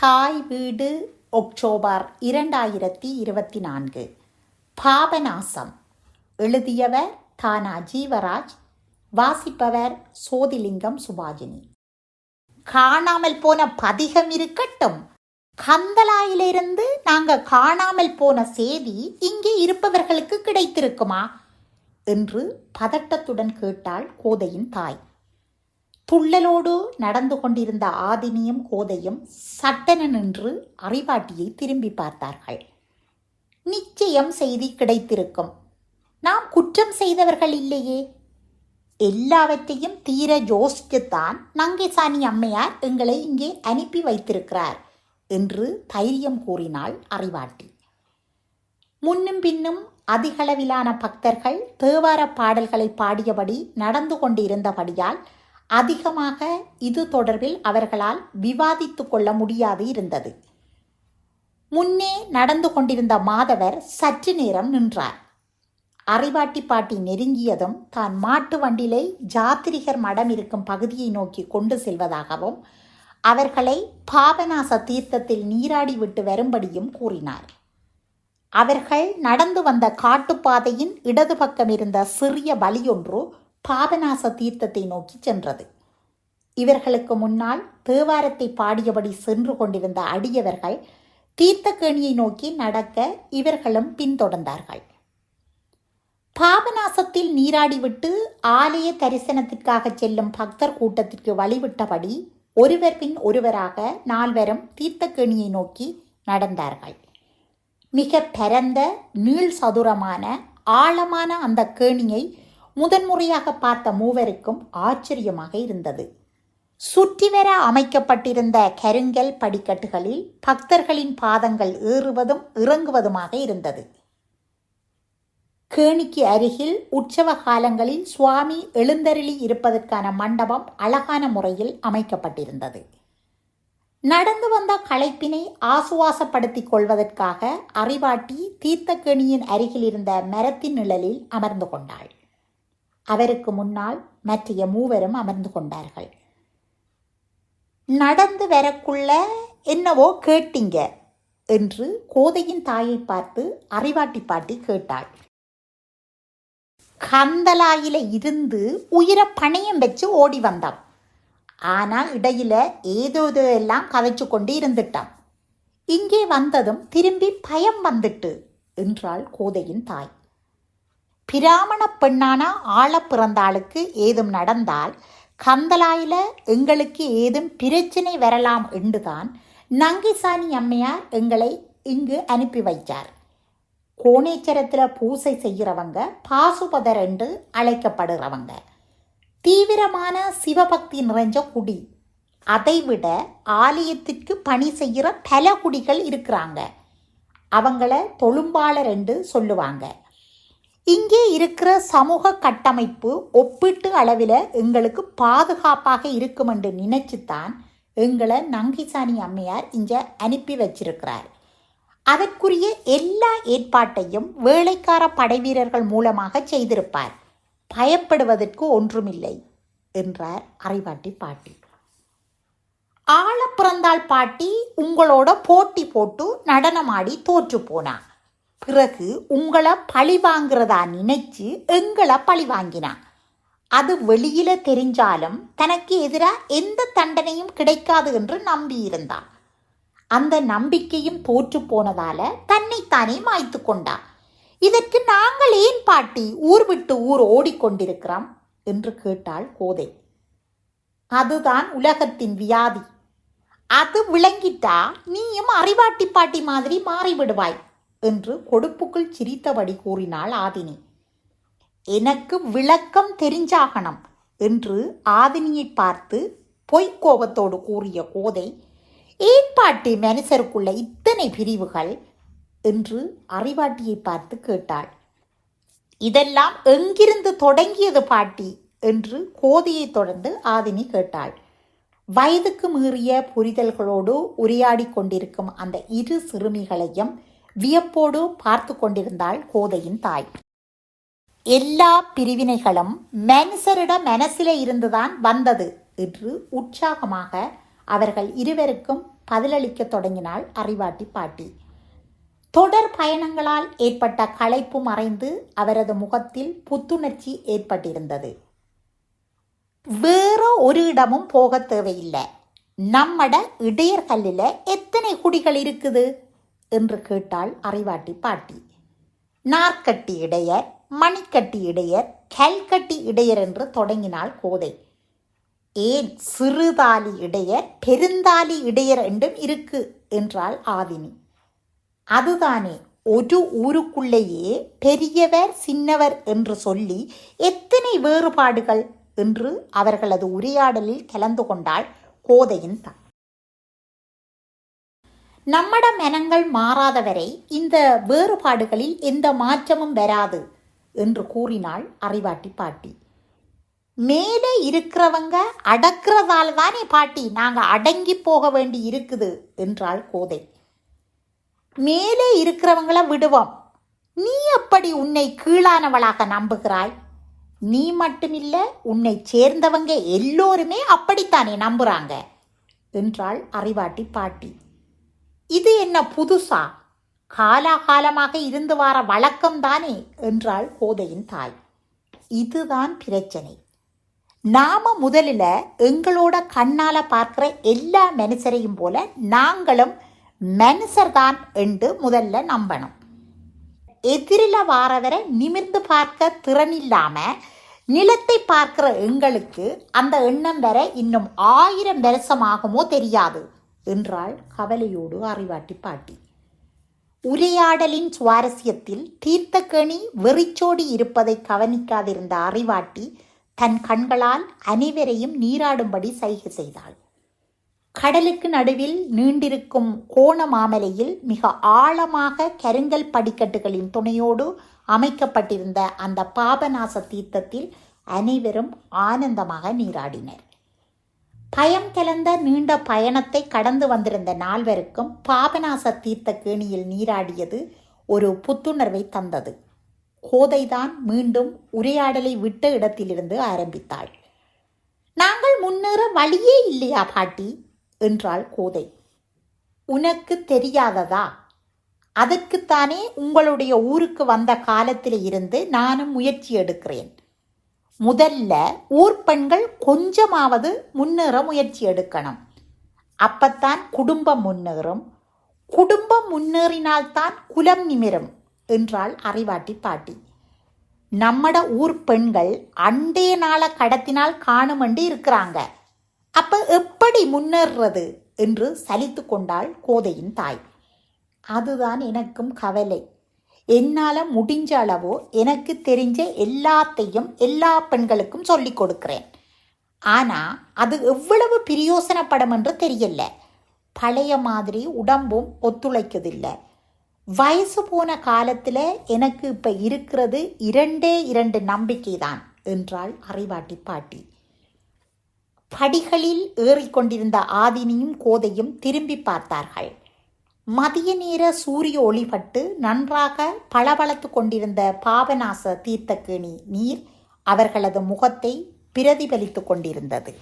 தாய் வீடு ஒக்டோபர் இரண்டாயிரத்தி இருபத்தி நான்கு பாபநாசம். எழுதியவர் தானா ஜீவராஜ் வாசிப்பவர் சோதிலிங்கம் சுபாஜினி. காணாமல் போன பதிகம் இருக்கட்டும். கந்தலாயிலிருந்து நாங்க காணாமல் போன செய்தி இங்கே இருப்பவர்களுக்கு கிடைத்திருக்குமா? என்று பதட்டத்துடன் கேட்டாள் கோதையின் தாய். துள்ளலோடு நடந்து கொண்டிருந்த ஆதினியும் கோதையும் சட்டென நின்று அறிவாட்டியை திரும்பி பார்த்தார்கள். நிச்சயம் செய்தி கிடைத்திருக்கும். நாம் குற்றம் செய்தவர்கள் இல்லையே. எல்லாவற்றையும் தீர யோசித்துத்தான் நங்கைசாணி அம்மையார் எங்களை இங்கே அனுப்பி வைத்திருக்கிறார் என்று தைரியம் கூறினாள் அறிவாட்டி. முன்னும் பின்னும் அதிகளவிலான பக்தர்கள் தேவார பாடல்களை பாடியபடி நடந்து கொண்டிருந்தபடியால் அதிகமாக இது தொடர்பில் அவர்களால் விவாதித்து கொள்ள முடியாது இருந்தது. முன்னே நடந்து கொண்டிருந்த மாதவர் சற்று நேரம் நின்றார். அறிவாட்டி பாட்டி நெருங்கியதும் தான் மாட்டு வண்டிலை ஜாத்திரிகர் மடம் இருக்கும் பகுதியை நோக்கி கொண்டு செல்வதாகவும் அவர்களை பாபநாச தீர்த்தத்தில் நீராடி விட்டு வரும்படியும் கூறினார். அவர்கள் நடந்து வந்த காட்டுப்பாதையின் இடது பக்கம் இருந்த சிறிய வழியொன்று பாபநாச தீர்த்தத்தை நோக்கி சென்றது. இவர்களுக்கு முன்னால் தேவாரத்தை பாடியபடி சென்று கொண்டிருந்த அடியவர்கள் தீர்த்தக்கேணியை நோக்கி நடக்க இவர்களும் பின்தொடர்ந்தார்கள். பாபநாசத்தில் நீராடிவிட்டு ஆலய தரிசனத்திற்காக செல்லும் பக்தர் கூட்டத்திற்கு வழிவிட்டபடி ஒருவர் பின் ஒருவராக நால்வரும் தீர்த்தக்கேணியை நோக்கி நடந்தார்கள். மிக பரந்த நீள் சதுரமான ஆழமான அந்த கேணியை முதன்முறையாக பார்த்த மூவருக்கும் ஆச்சரியமாக இருந்தது. சுற்றி வர அமைக்கப்பட்டிருந்த கருங்கல் படிக்கட்டுகளில் பக்தர்களின் பாதங்கள் ஏறுவதும் இறங்குவதுமாக இருந்தது. கேணிக்கு அருகில் உற்சவ காலங்களில் சுவாமி எழுந்தருளி இருப்பதற்கான மண்டபம் அழகான முறையில் அமைக்கப்பட்டிருந்தது. நடந்து வந்த களைப்பினை ஆசுவாசப்படுத்திக் கொள்வதற்காக அறிவாட்டி தீர்த்தக்கேணியின் அருகில் இருந்த மரத்தின் நிழலில் அமர்ந்து கொண்டாள். அவருக்கு முன்னால் மற்றைய மூவரும் அமர்ந்து கொண்டார்கள். நடந்து வரக்குள்ள என்னவோ கேட்டீங்க? என்று கோதையின் தாயை பார்த்து அறிவாட்டி பாட்டி கேட்டாள். கந்தலாயில இருந்து உயிரை பணையம் வச்சு ஓடி வந்தான். ஆனால் இடையில ஏதோ எல்லாம் கதைச்சு கொண்டு இருந்துட்டான். இங்கே வந்ததும் திரும்பி பயம் வந்துட்டு என்றாள் கோதையின் தாய். பிராமண பெண்ணான ஆழ பிறந்த ஆளுக்கு ஏதும் நடந்தால் கந்தலாயில எங்களுக்கு ஏதும் பிரச்சனை வரலாம் என்றுதான் நங்கிசாணி அம்மையார் எங்களை இங்கு அனுப்பி வைச்சார் கோணேச்சரத்தில் பூசை செய்கிறவங்க பாசுபதர் என்று அழைக்கப்படுகிறவங்க. தீவிரமான சிவபக்தி நிறைஞ்ச குடி. அதைவிட ஆலயத்திற்கு பணி செய்கிற பல குடிகள் இருக்கிறாங்க. அவங்கள தொழும்பாளர் என்று சொல்லுவாங்க. இங்கே இருக்கிற சமூக கட்டமைப்பு ஒப்பீட்டு அளவில் எங்களுக்கு பாதுகாப்பாக இருக்கும் என்று நினைச்சுத்தான் எங்களை நங்கிசாணி அம்மையார் இங்கே அனுப்பி வச்சிருக்கிறார். அதற்குரிய எல்லா ஏற்பாட்டையும் வேலைக்கார படைவீரர்கள் மூலமாக செய்திருப்பார். பயப்படுவதற்கு ஒன்றுமில்லை என்றார் அறிவாட்டி பாட்டி. ஆள பிறந்தாள் பாட்டி உங்களோட போட்டி போட்டு நடனமாடி தோற்று போனா பிறகு உங்களை பழி வாங்குறதா நினைச்சு எங்களை பழி வாங்கினான் அது வெளியில தெரிஞ்சாலும் தனக்கு எதிராக எந்த தண்டனையும் கிடைக்காது என்று நம்பியிருந்தான். அந்த நம்பிக்கையும் தோற்று போனதால தன்னைத்தானே மாய்த்து கொண்டா இதற்கு நாங்கள் ஏன் பாட்டி ஊர் விட்டு ஊர் ஓடிக்கொண்டிருக்கிறோம் என்று கேட்டாள் கோதை. அதுதான் உலகத்தின் வியாதி. அது விளங்கிட்டா நீயும் அறிவாட்டி பாட்டி மாதிரி மாறிவிடுவாய். என்று கொடுப்புக்குள் சிரித்தபடி கூறினாள் ஆதினி. எனக்கு விளக்கம் தெரிஞ்சாகணும் என்று ஆதினியை பார்த்து பொய்க்கோபத்தோடு கூறிய கோதை ஏன் பாட்டி மனுஷருக்குள்ள இத்தனை பிரிவுகள்? என்று அறிவாட்டியை பார்த்து கேட்டாள். இதெல்லாம் எங்கிருந்து தொடங்கியது பாட்டி? என்று கோதையை தொடர்ந்து ஆதினி கேட்டாள். வயதுக்கு மீறிய புரிதல்களோடு உரையாடி கொண்டிருக்கும் அந்த இரு சிறுமிகளையும் வியப்போடு பார்த்து கொண்டிருந்தாள் கோதையின் தாய். எல்லா பிரிவினைகளும் மனுஷரிட மனசிலே இருந்துதான் வந்தது என்று உற்சாகமாக அவர்கள் இருவருக்கும் பதிலளிக்கத் தொடங்கினாள் அறிவாட்டி பாட்டி. தொடர் பயணங்களால் ஏற்பட்ட களைப்பு மறைந்து அவரது முகத்தில் புத்துணர்ச்சி ஏற்பட்டிருந்தது. வேற ஒரு இடமும் போக தேவையில்லை. நம்மட இடையர்கல்லில் எத்தனை குடிகள் இருக்குது? என்று கேட்டாள் அறிவாட்டி பாட்டி. நாற்கட்டி இடையர் மணிக்கட்டி இடையர் கல்கட்டி இடையர் என்று தொடங்கினாள் கோதை. ஏன் சிறுதாலி இடையர் பெருந்தாலி இடையர் என்றும் இருக்கு என்றாள் ஆதினி. அதுதானே ஒரு ஊருக்குள்ளேயே பெரியவர் சின்னவர் என்று சொல்லி எத்தனை வேறுபாடுகள் என்று அவர்களது உரையாடலில் கலந்து கொண்டாள் கோதையின் தான் நம்மட மனங்கள் மாறாதவரை இந்த வேறுபாடுகளில் எந்த மாற்றமும் வராது என்று கூறினாள் அறிவாட்டி பாட்டி. மேலே இருக்கிறவங்க அடக்கிறதால் தானே பாட்டி நாங்கள் அடங்கி போக வேண்டி இருக்குது என்றாள் கோதை. மேலே இருக்கிறவங்கள விடுவோம். நீ எப்படி உன்னை கீழானவளாக நம்புகிறாய்? நீ மட்டுமில்ல உன்னை சேர்ந்தவங்க எல்லோருமே அப்படித்தானே நம்புறாங்க? என்றாள் அறிவாட்டி பாட்டி. இது என்ன புதுசா? காலாகாலமாக இருந்து வார வழக்கம்தானே? என்றாள் கோதையின் தாய். இதுதான் பிரச்சனை. நாம முதலில் எங்களோட கண்ணால பார்க்கிற எல்லா மனுஷரையும் போல நாங்களும் மனுஷர்தான் என்று முதல்ல நம்பணும். எதிரில் வாரவரை நிமிர்ந்து பார்க்க திறனில்லாம நிலத்தை பார்க்கிற எங்களுக்கு அந்த எண்ணம் வர இன்னும் ஆயிரம் வருஷமாகுமோ தெரியாது. என்றாள் கவலையோடு அறிவாட்டி பாட்டி. உரையாடலின் சுவாரஸ்யத்தில் தீர்த்தக்கணி வெறிச்சோடி இருப்பதை கவனிக்காதிருந்த அறிவாட்டி தன் கண்களால் அனைவரையும் நீராடும்படி சைகை செய்தாள். கடலுக்கு நடுவில் நீண்டிருக்கும் கோண மாமலையில் மிக ஆழமாக கருங்கல் படிக்கட்டுகளின் துணையோடு அமைக்கப்பட்டிருந்த அந்த பாபநாச தீர்த்தத்தில் அனைவரும் ஆனந்தமாக நீராடினர். பயம் கலந்த நீண்ட பயணத்தை கடந்து வந்திருந்த நால்வருக்கும் பாபநாச தீர்த்த கேணியில் நீராடியது ஒரு புத்துணர்வை தந்தது. கோதைதான் மீண்டும் உரையாடலை விட்ட இடத்திலிருந்து ஆரம்பித்தாள். நாங்கள் முன்னேற வழியே இல்லையா பாட்டி? என்றாள் கோதை. உனக்கு தெரியாததா? அதற்குத்தானே உங்களுடைய ஊருக்கு வந்த காலத்தில் இருந்து நானும் முயற்சி எடுக்கிறேன். முதல்ல ஊர் பெண்கள் கொஞ்சமாவது முன்னேற முயற்சி எடுக்கணும். அப்பத்தான் குடும்பம் முன்னேறும். குடும்பம் முன்னேறினால்தான் குலம் நிமிரும் என்றாள் அறிவாட்டி பாட்டி. நம்மட ஊர் பெண்கள் அண்டே நாள கடத்தினால் காணுமண்டு இருக்கிறாங்க. அப்ப எப்படி முன்னேறுறது என்று சலித்து கொண்டாள் கோதையின் தாய். அதுதான் எனக்கும் கவலை. என்னால் முடிஞ்ச அளவோ எனக்கு தெரிஞ்ச எல்லாத்தையும் எல்லா பெண்களுக்கும் சொல்லிக் கொடுக்கிறேன். ஆனால் அது எவ்வளவு பிரியோசனப்படும் என்று தெரியல. பழைய மாதிரி உடம்பும் ஒத்துழைக்குதில்லை. வயசு போன காலத்தில் எனக்கு இப்போ இருக்கிறது இரண்டே இரண்டு நம்பிக்கை தான் என்றாள் அறிவாட்டி பாட்டி. படிகளில் ஏறிக்கொண்டிருந்த ஆதினியும் கோதையும் திரும்பி பார்த்தார்கள். மதிய நேர சூரிய ஒளிபட்டு நன்றாக பளபளத்து கொண்டிருந்த பாபநாச தீர்த்தக்கேணி நீர் அவர்களது முகத்தை பிரதிபலித்து கொண்டிருந்தது.